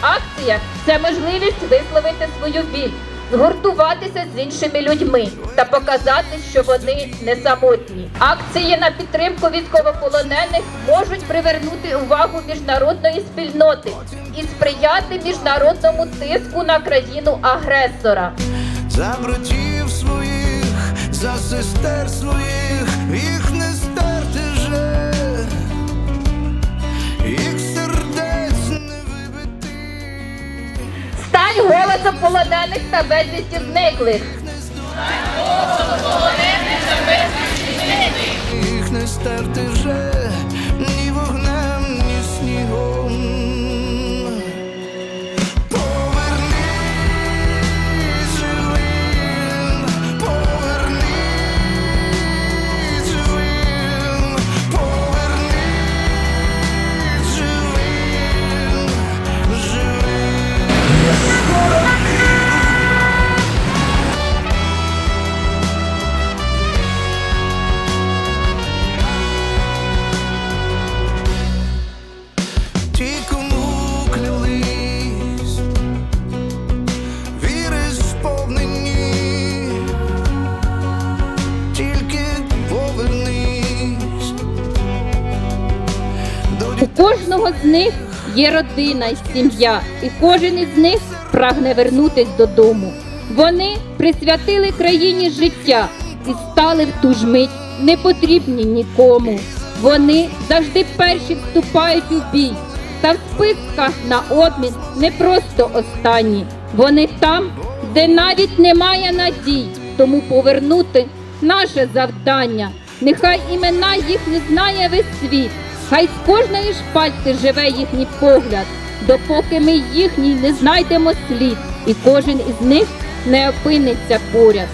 акція це можливість висловити свою біль, згуртуватися з іншими людьми та показати, що вони не самотні. Акції на підтримку військовополонених можуть привернути увагу міжнародної спільноти і сприяти міжнародному тиску на країну агресора. за братів своїх, за сестер своїх, їх не Голосом полонених та безвісті зниклих. Їх не стерти вже У кожного з них є родина і сім'я, і кожен із них прагне вернутись додому. Вони присвятили країні життя і стали в ту ж мить непотрібні нікому. Вони завжди перші вступають у бій, та в списках на обмін не просто останні. Вони там, де навіть немає надій, тому повернути наше завдання. Нехай імена їх не знає весь світ. Хай з кожної шпальти живе їхній погляд, допоки ми їхній не знайдемо слід, і кожен із них не опиниться поряд.